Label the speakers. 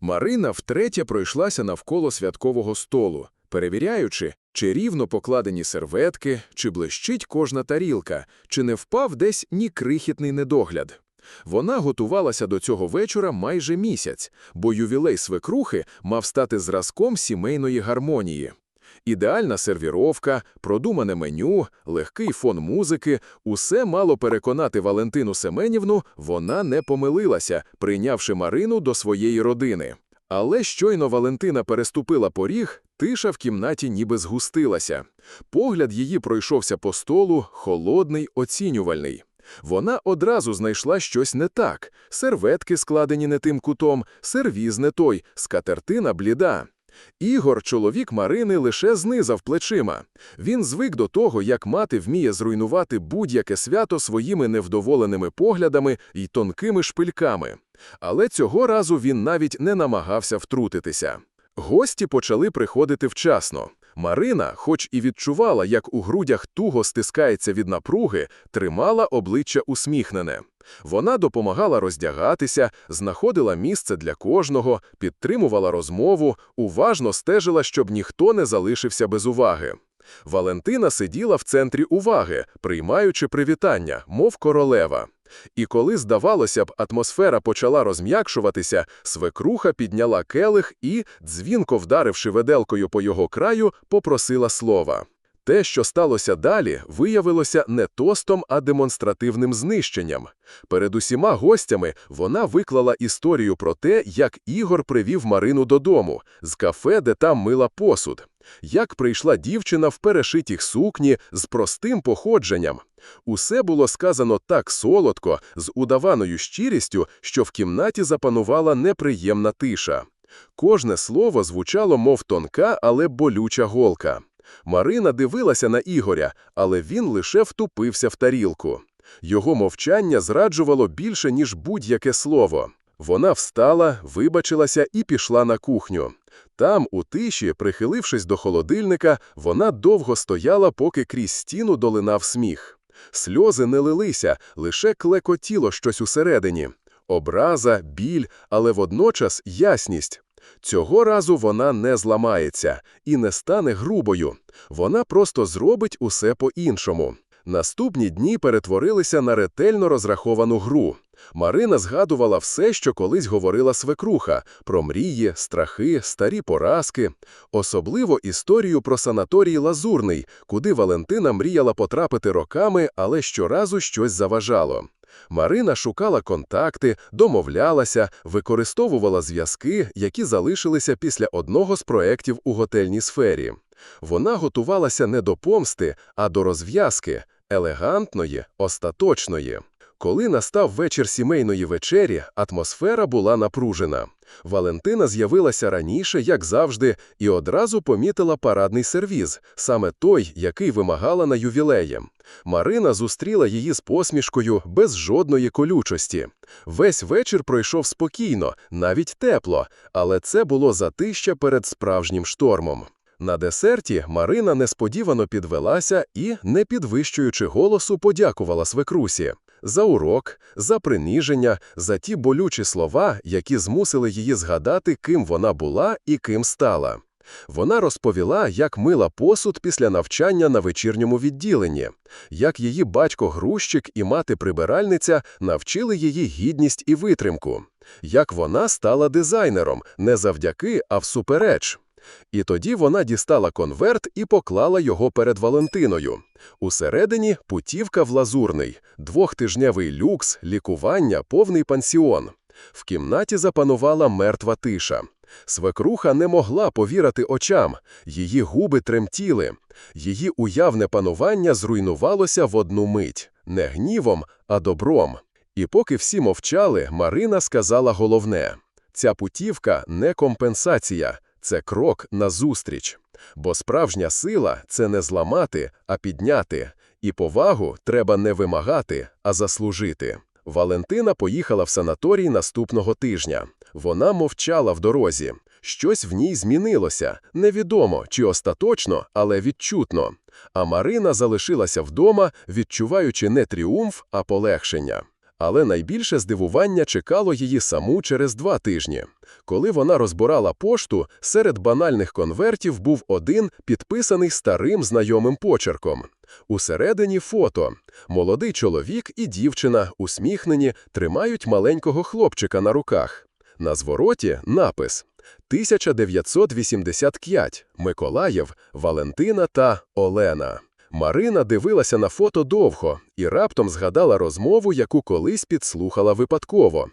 Speaker 1: Марина втретє пройшлася навколо святкового столу, перевіряючи, чи рівно покладені серветки, чи блищить кожна тарілка, чи не впав десь ні крихітний недогляд. Вона готувалася до цього вечора майже місяць, бо ювілей свекрухи мав стати зразком сімейної гармонії. Ідеальна сервіровка, продумане меню, легкий фон музики – усе мало переконати Валентину Семенівну, вона не помилилася, прийнявши Марину до своєї родини. Але щойно Валентина переступила поріг, тиша в кімнаті ніби згустилася. Погляд її пройшовся по столу, холодний, оцінювальний. Вона одразу знайшла щось не так. Серветки складені не тим кутом, сервіз не той, скатертина бліда. Ігор, чоловік Марини, лише знизав плечима. Він звик до того, як мати вміє зруйнувати будь-яке свято своїми невдоволеними поглядами і тонкими шпильками. Але цього разу він навіть не намагався втрутитися. Гості почали приходити вчасно. Марина, хоч і відчувала, як у грудях туго стискається від напруги, тримала обличчя усміхнене. Вона допомагала роздягатися, знаходила місце для кожного, підтримувала розмову, уважно стежила, щоб ніхто не залишився без уваги. Валентина сиділа в центрі уваги, приймаючи привітання, мов королева. І коли, здавалося б, атмосфера почала розм'якшуватися, свекруха підняла келих і, дзвінко вдаривши веделкою по його краю, попросила слова. Те, що сталося далі, виявилося не тостом, а демонстративним знищенням. Перед усіма гостями вона виклала історію про те, як Ігор привів Марину додому, з кафе, де там мила посуд, як прийшла дівчина в перешитіх сукні з простим походженням. Усе було сказано так солодко, з удаваною щирістю, що в кімнаті запанувала неприємна тиша. Кожне слово звучало, мов тонка, але болюча голка. Марина дивилася на Ігоря, але він лише втупився в тарілку. Його мовчання зраджувало більше, ніж будь-яке слово. Вона встала, вибачилася і пішла на кухню. Там, у тиші, прихилившись до холодильника, вона довго стояла, поки крізь стіну долинав сміх. Сльози не лилися, лише клекотіло щось усередині. Образа, біль, але водночас ясність. Цього разу вона не зламається і не стане грубою. Вона просто зробить усе по-іншому. Наступні дні перетворилися на ретельно розраховану гру. Марина згадувала все, що колись говорила свекруха, про мрії, страхи, старі поразки, особливо історію про санаторій Лазурний, куди Валентина мріяла потрапити роками, але щоразу щось заважало. Марина шукала контакти, домовлялася, використовувала зв'язки, які залишилися після одного з проєктів у готельній сфері. Вона готувалася не до помсти, а до розв'язки, елегантної, остаточної. Коли настав вечір сімейної вечері, атмосфера була напружена. Валентина з'явилася раніше, як завжди, і одразу помітила парадний сервіз, саме той, який вимагала на ювілеї. Марина зустріла її з посмішкою без жодної колючості. Весь вечір пройшов спокійно, навіть тепло, але це було затища перед справжнім штормом. На десерті Марина несподівано підвелася і, не підвищуючи голосу, подякувала свекрусі за урок, за приніження, за ті болючі слова, які змусили її згадати, ким вона була і ким стала. Вона розповіла, як мила посуд після навчання на вечірньому відділенні, як її батько-грузчик і мати-прибиральниця навчили її гідність і витримку, як вона стала дизайнером не завдяки, а всупереч. І тоді вона дістала конверт і поклала його перед Валентиною. Усередині путівка в лазурний, двохтижневий люкс, лікування, повний пансіон. В кімнаті запанувала мертва тиша. Свекруха не могла повірити очам, її губи тремтіли, її уявне панування зруйнувалося в одну мить не гнівом, а добром. І поки всі мовчали, Марина сказала головне: ця путівка не компенсація, це крок назустріч. Бо справжня сила це не зламати, а підняти, і повагу треба не вимагати, а заслужити. Валентина поїхала в санаторій наступного тижня. Вона мовчала в дорозі. Щось в ній змінилося, невідомо чи остаточно, але відчутно. А Марина залишилася вдома, відчуваючи не тріумф, а полегшення.
Speaker 2: Але найбільше здивування чекало її саму через два тижні. Коли вона розбирала пошту, серед банальних конвертів був один, підписаний старим знайомим почерком. Усередині фото. Молодий чоловік і дівчина, усміхнені, тримають маленького хлопчика на руках. На звороті напис 1985. Миколаїв, Валентина та Олена. Марина дивилася на фото довго і раптом згадала розмову, яку колись підслухала випадково.